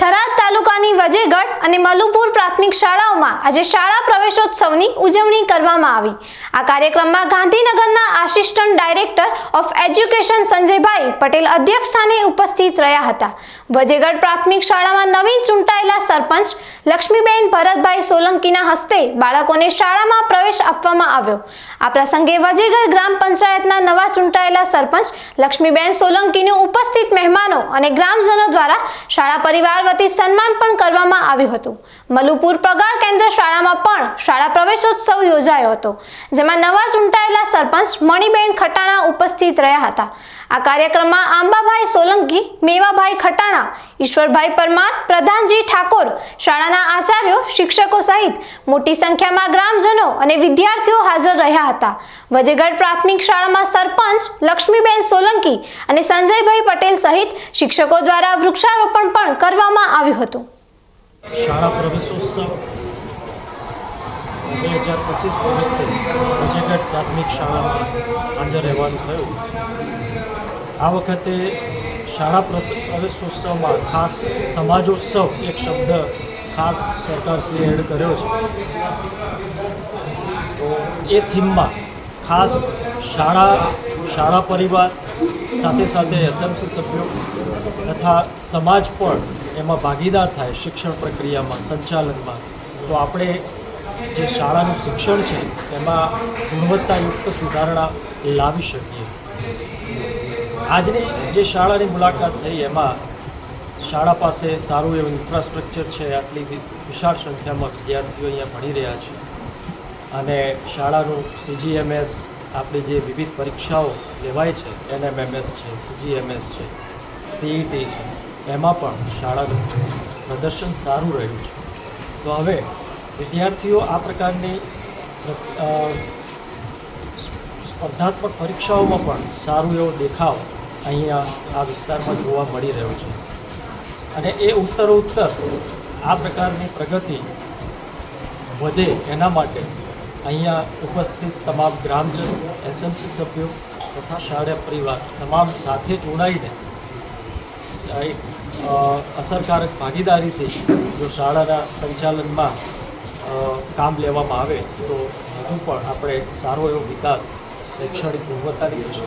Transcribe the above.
થરાદ તાલુકાની વજેગઢ અને મલુપુર પ્રાથમિક શાળાઓમાં આજે શાળા પ્રવેશોત્સવની ઉજવણી કરવામાં આવી. આ કાર્યક્રમમાં ગાંધીનગરના assistant director of education Sanjaybhai Patel અધ્યક્ષ સ્થાને ઉપસ્થિત રહ્યા હતા. વજેગઢ પ્રાથમિક શાળામાં નવીન ચૂંટાયેલા સરપંચ લક્ષ્મીબેન ભરતભાઈ સોલંકીના હસ્તે બાળકોને શાળામાં પ્રવેશ આપવામાં આવ્યો. આ પ્રસંગે વજેગઢ ગ્રામ પંચાયતના નવા ચૂંટાયેલા સરપંચ લક્ષ્મીબેન સોલંકીનું ઉપસ્થિત મહેમાનો અને ગ્રામજનો દ્વારા શાળા પરિવાર વતી સન્માન પણ કરવામાં આવ્યું હતું. મલુપુર પગાર કેન્દ્ર શાળામાં પણ શાળા પ્રવેશોત્સવ યોજાયો હતો, જેમાં નવા ચૂંટાયેલા સરપંચ મણિબેન ખટાણા ઉપસ્થિત રહ્યા હતા. આ કાર્યક્રમમાં આંબાભાઈ સોલંકી, મેવાભાઈ ખટાણા, ઈશ્વરભાઈ પરમાર, પ્રધાનજી ઠાકોર, શાળાના આચાર્યો, શિક્ષકો સહિત મોટી સંખ્યામાં ગ્રામજનો અને વિદ્યાર્થીઓ હાજર રહ્યા હતા. વજેગઢ પ્રાથમિક શાળામાં સરપંચ લક્ષ્મીબેન સોલંકી અને સંજયભાઈ પટેલ સહિત શિક્ષકો દ્વારા વૃક્ષારોપણ પણ કરવામાં આવ્યું હતું. શાળા પ્રવેશોત્સવ બે હજાર પચીસ વખતે વિજયગઢ પ્રાથમિક શાળામાં હાજર રહેવાનું થયું. આ વખતે શાળા પ્રવેશોત્સવમાં ખાસ સમાજોત્સવ એક શબ્દ ખાસ સરકારશ્રીએ એડ કર્યો છે. તો એ થીમમાં ખાસ શાળા શાળા પરિવાર, સાથે સાથે એસએમસી સભ્યો તથા સમાજ પણ એમાં ભાગીદાર થાય શિક્ષણ પ્રક્રિયામાં, સંચાલનમાં. તો આપણે જે શાળાનું શિક્ષણ છે, એમાં ગુણવત્તાયુક્ત સુધારણા લાવી શકીએ. આજની જે શાળાની મુલાકાત થઈ, એમાં શાળા પાસે સારું એવું ઇન્ફ્રાસ્ટ્રક્ચર છે, આટલી વિશાળ સંખ્યામાં વિદ્યાર્થીઓ અહીંયા ભણી રહ્યા છે. અને શાળાનું સીજીએમએસ આપણી જે વિવિધ પરીક્ષાઓ લેવાય છે એનએમએમએસ છે સીજીએમએસ છે સીઈટી છે, એમાં પણ શાળાનું પ્રદર્શન સારું રહ્યું છે. તો હવે વિદ્યાર્થીઓ આ પ્રકારની સ્પર્ધાત્મક પરીક્ષાઓમાં પણ સારું એવો દેખાવ અહીંયા આ વિસ્તારમાં જોવા મળી રહ્યો છે. અને એ ઉત્તરોત્તર આ પ્રકારની પ્રગતિ વધે એના માટે અહીંયા ઉપસ્થિત તમામ ગ્રામજનો, એસએમસી સભ્યો તથા શાળા પરિવાર તમામ સાથે જોડાઈને એક અસરકારક ભાગીદારીથી જો શાળાના સંચાલનમાં કામ લેવામાં આવે તો હજુ પણ આપણે સારો એવો વિકાસ શૈક્ષણિક ગુણવત્તાની